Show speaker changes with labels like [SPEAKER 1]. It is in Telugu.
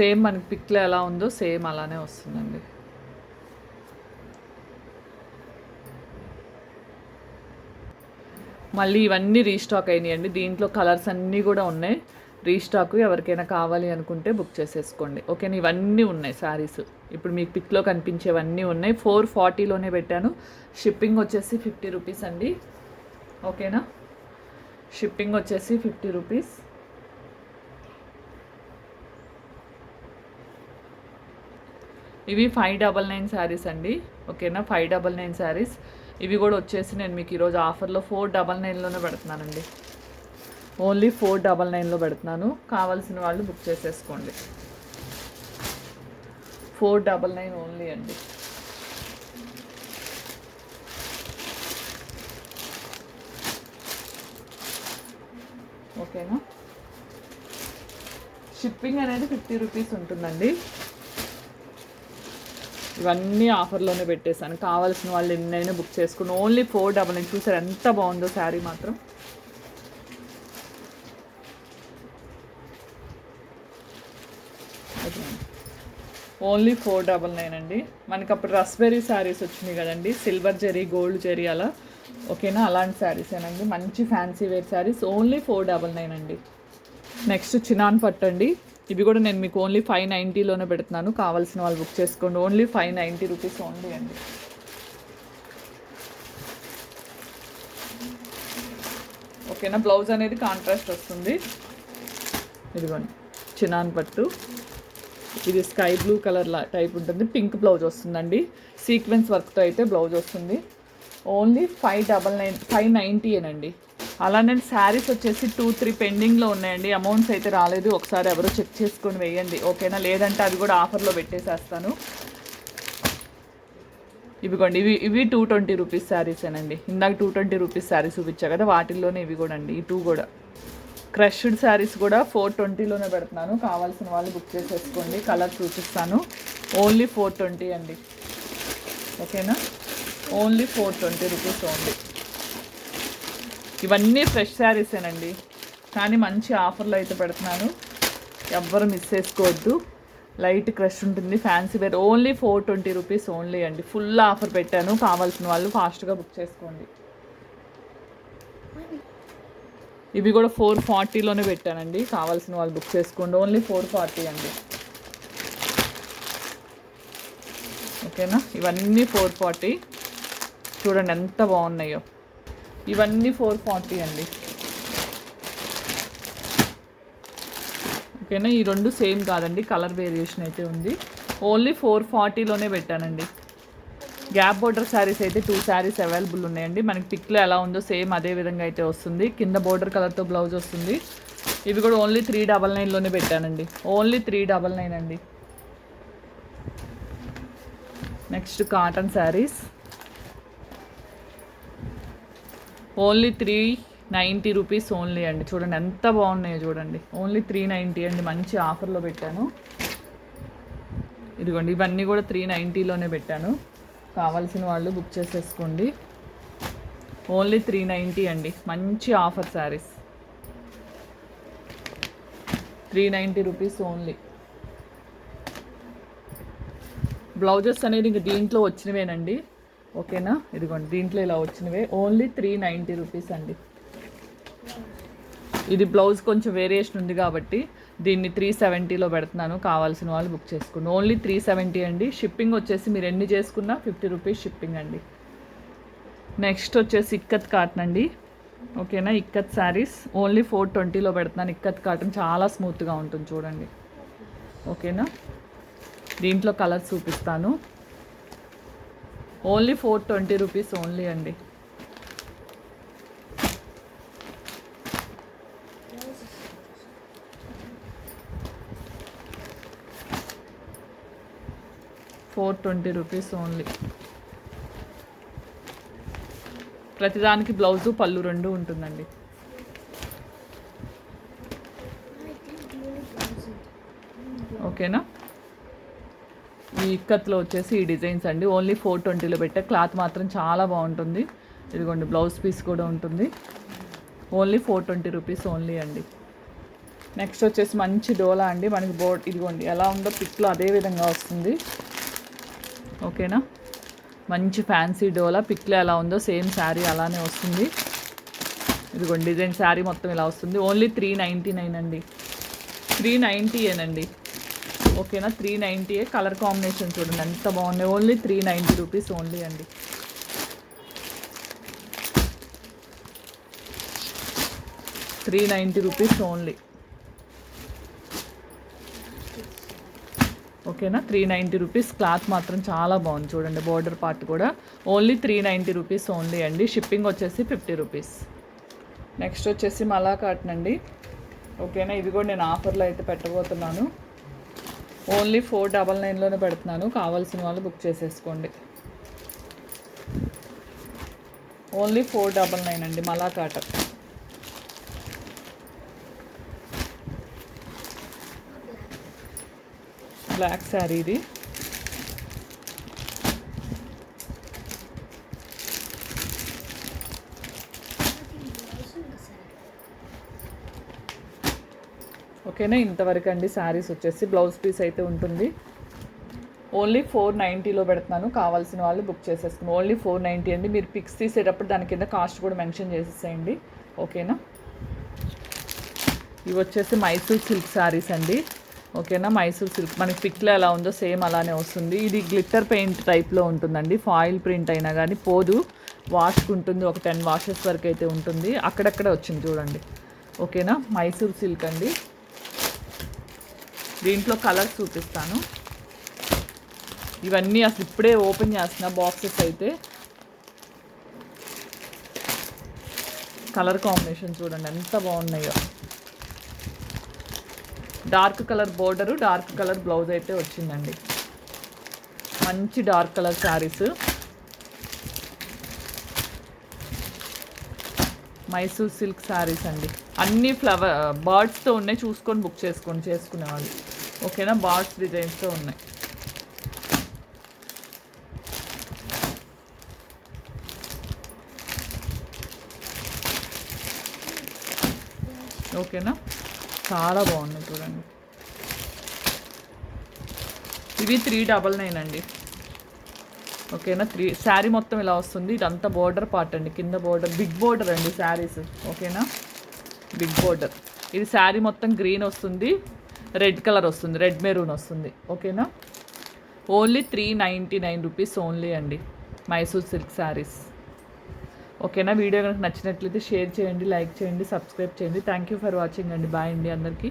[SPEAKER 1] సేమ్ మనకి పిక్లో ఎలా ఉందో సేమ్ అలానే వస్తుందండి. మళ్ళీ ఇవన్నీ రీస్టాక్ అయినాయండి. దీంట్లో కలర్స్ అన్నీ కూడా ఉన్నాయి. రీస్టాక్ ఎవరికైనా కావాలి అనుకుంటే బుక్ చేసేసుకోండి. ఓకేనా? ఇవన్నీ ఉన్నాయి శారీస్. ఇప్పుడు మీకు పిక్లో కనిపించేవన్నీ ఉన్నాయి. ఫోర్ ఫార్టీలోనే పెట్టాను. షిప్పింగ్ వచ్చేసి ఫిఫ్టీ రూపీస్ అండి. ఓకేనా? షిప్పింగ్ వచ్చేసి ఫిఫ్టీ రూపీస్. ఇవి ఫైవ్ డబల్ నైన్ శారీస్ అండి. ఓకేనా? ఫైవ్ డబల్ నైన్ శారీస్ ఇవి కూడా వచ్చేసి నేను మీకు ఈరోజు ఆఫర్లో ఫోర్ డబల్ నైన్లోనే పెడుతున్నానండి. ఓన్లీ ఫోర్ డబల్ నైన్లో పెడుతున్నాను. కావాల్సిన వాళ్ళు బుక్ చేసేసుకోండి. ఫోర్ డబల్ నైన్ ఓన్లీ అండి. ఓకేనా? షిప్పింగ్ అనేది ఫిఫ్టీ రూపీస్ ఉంటుందండి. ఇవన్నీ ఆఫర్లోనే పెట్టేశాను. కావాల్సిన వాళ్ళు ఎన్నైనా బుక్ చేసుకుని ఓన్లీ ఫోర్ డబల్ నైన్ చూసారు ఎంత బాగుందో శారీ మాత్రం. ఓన్లీ ఫోర్ డబల్ నైన్ అండి. మనకి అప్పుడు రస్బెరీ శారీస్ వచ్చినాయి కదండి. సిల్వర్ జెరీ గోల్డ్ జెరీ అలా. ఓకేనా? అలాంటి శారీసేనండి మంచి fancy wear saris. Only four double nine అండి. నెక్స్ట్ చినాన్ పట్టు అండి. ఇవి కూడా నేను మీకు ఓన్లీ ఫైవ్ నైంటీలోనే పెడుతున్నాను. కావాల్సిన వాళ్ళు బుక్ చేసుకోండి. Only five ninety rupees only అండి. ఓకేనా బ్లౌజ్ అనేది కాంట్రాస్ట్ వస్తుంది. ఇదిగోండి. చినాన్ పట్టు. ఇది స్కై బ్లూ కలర్ టైప్ ఉంటుంది. పింక్ బ్లౌజ్ వస్తుందండి. సీక్వెన్స్ వర్క్తో అయితే బ్లౌజ్ వస్తుంది. Only five double nine five అలా అలానే శారీస్ వచ్చేసి టూ త్రీ పెండింగ్లో ఉన్నాయండి. అమౌంట్స్ అయితే రాలేదు. ఒకసారి ఎవరో చెక్ చేసుకొని వేయండి. ఓకేనా? లేదంటే అది కూడా ఆఫర్లో పెట్టేసేస్తాను. ఇవిగోండి. ఇవి ఇవి టూ ట్వంటీ రూపీస్ శారీసేనండి ఇందాక టూ ట్వంటీ రూపీస్ శారీస్ చూపించా కదా? వాటిల్లోనే ఇవి కూడా అండి. ఈ టూ కూడా. క్రష్డ్ శారీస్ కూడా ఫోర్ ట్వంటీలోనే పెడుతున్నాను. కావాల్సిన వాళ్ళు బుక్ చేసేసుకోండి. కలర్ చూపిస్తాను. ఓన్లీ ఫోర్ ట్వంటీ అండి. ఓకేనా? Only four twenty rupees only ఇవన్నీ ఫ్రెష్ శారీసేనండి కానీ మంచి ఆఫర్లు అయితే పెడుతున్నాను. ఎవ్వరు మిస్ చేసుకోవద్దు. లైట్ క్రష్ ఉంటుంది fancy wear only four twenty rupees only అండి. ఫుల్ ఆఫర్ పెట్టాను. కావాల్సిన వాళ్ళు ఫాస్ట్గా బుక్ చేసుకోండి. ఇవి కూడా ఫోర్ ఫార్టీలోనే పెట్టానండి. కావాల్సిన వాళ్ళు బుక్ చేసుకోండి. ఓన్లీ ఫోర్ ఫార్టీ అండి. ఓకేనా ఇవన్నీ ఫోర్ ఫార్టీ చూడండి ఎంత బాగున్నాయో. ఇవన్నీ ఫోర్ ఫార్టీ అండి. ఓకేనా? ఈ రెండు సేమ్ కాదండి కలర్ వేరియేషన్ అయితే ఉంది. ఓన్లీ ఫోర్ ఫార్టీలోనే పెట్టానండి. గ్యాప్ బోర్డర్ శారీస్ అయితే టూ శారీస్ అవైలబుల్ ఉన్నాయండి. మనకి పిక్లో ఎలా ఉందో సేమ్ అదే విధంగా అయితే వస్తుంది. కింద బోర్డర్ కలర్తో బ్లౌజ్ వస్తుంది. ఇవి కూడా ఓన్లీ త్రీ డబల్ నైన్లోనే పెట్టానండి. ఓన్లీ త్రీ డబల్ నైన్ అండి. Next cotton saris. Only three ninety rupees only అండి. చూడండి ఎంత బాగున్నాయో చూడండి. ఓన్లీ త్రీ నైంటీ అండి. మంచి ఆఫర్లో పెట్టాను. ఇదిగోండి ఇవన్నీ కూడా త్రీ నైంటీలోనే పెట్టాను. కావాల్సిన వాళ్ళు బుక్ చేసేసుకోండి. ఓన్లీ త్రీ నైంటీ అండి. మంచి offer saris. Three ninety rupees only. Blouses అనేది ఇంక దీంట్లో వచ్చినవేనండి. ఓకేనా? ఇదిగోండి దీంట్లో ఇలా వచ్చినవే. ఓన్లీ త్రీ నైంటీ రూపీస్ అండి. ఇది బ్లౌజ్ కొంచెం వేరియేషన్ ఉంది కాబట్టి దీన్ని త్రీ సెవెంటీలో పెడుతున్నాను. కావాల్సిన వాళ్ళు బుక్ చేసుకోండి. ఓన్లీ త్రీ సెవెంటీ అండి. షిప్పింగ్ వచ్చేసి మీరు ఎన్ని చేసుకున్నా ఫిఫ్టీ రూపీస్ షిప్పింగ్ అండి. నెక్స్ట్ వచ్చేసి ఇక్కత్ కాటన్ అండి. ఓకేనా? ఇక్కత్ శారీస్ ఓన్లీ ఫోర్ ట్వంటీలో పెడుతున్నాను. ఇక్కత్ కాటన్ చాలా స్మూత్గా ఉంటుంది చూడండి. ఓకేనా? దీంట్లో కలర్స్ చూపిస్తాను. Only four twenty rupees only అండి. Four twenty rupees only. ప్రతిదానికి బ్లౌజు పళ్ళు రెండు ఉంటుందండి. ఓకేనా? ఈ ఇక్కత్లో వచ్చేసి ఈ డిజైన్స్ అండి. ఓన్లీ ఫోర్ ట్వంటీలో పెట్టే క్లాత్ మాత్రం చాలా బాగుంటుంది. ఇదిగోండి బ్లౌజ్ పీస్ కూడా ఉంటుంది. Only four twenty rupees only అండి. నెక్స్ట్ వచ్చేసి మంచి డోలా అండి. మనకి బోర్డ్ ఇదిగోండి ఎలా ఉందో పిక్లో అదే విధంగా వస్తుంది. ఓకేనా? మంచి ఫ్యాన్సీ డోలా. పిక్లో ఎలా ఉందో సేమ్ శారీ అలానే వస్తుంది. ఇదిగోండి డిజైన్ శారీ మొత్తం ఇలా వస్తుంది. ఓన్లీ త్రీ నైంటీ నైన్ అండి త్రీ నైంటీయేనండి ఓకేనా? త్రీ నైంటీయే కలర్ కాంబినేషన్ చూడండి. ఎంత బాగుంది only three ninety rupees only అండి. త్రీ నైంటీ రూపీస్ ఓన్లీ ఓకేనా? త్రీ నైంటీ రూపీస్ క్లాత్ మాత్రం చాలా బాగుంది చూడండి. బోర్డర్ పార్ట్ కూడా. Only three ninety rupees only అండి. షిప్పింగ్ వచ్చేసి ఫిఫ్టీ రూపీస్ నెక్స్ట్ వచ్చేసి మలా కాటన్ అండి ఓకేనా? ఇది కూడా నేను ఆఫర్లో అయితే పెట్టబోతున్నాను. ఓన్లీ ఫోర్ డబల్ నైన్లోనే పెడుతున్నాను. కావాల్సిన వాళ్ళు బుక్ చేసేసుకోండి. ఓన్లీ ఫోర్ డబల్ నైన్ అండి మలా బ్లాక్ శారీ ఇది. ఓకేనా? ఇంతవరకు అండి శారీస్ వచ్చేసి బ్లౌజ్ పీస్ అయితే ఉంటుంది. ఓన్లీ ఫోర్ నైంటీలో పెడుతున్నాను. కావాల్సిన వాళ్ళు బుక్ చేసేసుకుని ఓన్లీ ఫోర్ నైంటీ అండి. మీరు పిక్స్ తీసేటప్పుడు దాని కింద కాస్ట్ కూడా మెన్షన్ చేసేసేయండి. ఓకేనా? ఇవి వచ్చేసి మైసూర్ సిల్క్ శారీస్ అండి. ఓకేనా? మైసూర్ సిల్క్. మనకి పిక్లో ఎలా ఉందో సేమ్ అలానే వస్తుంది. ఇది గ్లిట్టర్ పెయింట్ టైప్లో ఉంటుందండి. ఫాయిల్ ప్రింట్ అయినా కానీ పోదు. వాష్కి ఉంటుంది. ఒక టెన్ వాషెస్ వరకు అయితే ఉంటుంది. అక్కడక్కడ వచ్చింది చూడండి. ఓకేనా? మైసూర్ సిల్క్ అండి. దీంట్లో కలర్స్ చూపిస్తాను. ఇవన్నీ అసలు ఇప్పుడే ఓపెన్ చేస్తున్న బాక్సెస్ అయితే. కలర్ కాంబినేషన్ చూడండి ఎంత బాగున్నాయో. Dark colour border dark colour blouse అయితే వచ్చిందండి. మంచి dark colour saris Mysore silk saris అండి. అన్ని ఫ్లవర్ బర్డ్స్తో uh, ఉన్నాయి చూసుకొని బుక్ చేసుకొని చేసుకునేవాళ్ళు. ఓకేనా? బర్డ్స్ డిజైన్స్తో ఉన్నాయి. ఓకేనా? చాలా బాగున్నాయి చూడండి. ఇవి త్రీ డబల్ నైన్ అండి. ఓకేనా? త్రీ శారీ మొత్తం ఇలా వస్తుంది. ఇదంతా బోర్డర్ పార్ట్ అండి. కింద బోర్డర్ బిగ్ బోర్డర్ అండి శారీస్. ఓకేనా? బిగ్ బోర్డర్ ఇది శారీ మొత్తం గ్రీన్ వస్తుంది రెడ్ కలర్ వస్తుంది రెడ్ మెరూన్ వస్తుంది. ఓకేనా? Only three ninety nine rupees only అండి మైసూర్ సిల్క్ శారీస్. ఓకేనా? వీడియో కనుక నచ్చినట్లయితే షేర్ చేయండి లైక్ చేయండి సబ్స్క్రైబ్ చేయండి. థ్యాంక్ యూ ఫర్ వాచింగ్ అండి. బాయ్ అండి అందరికీ.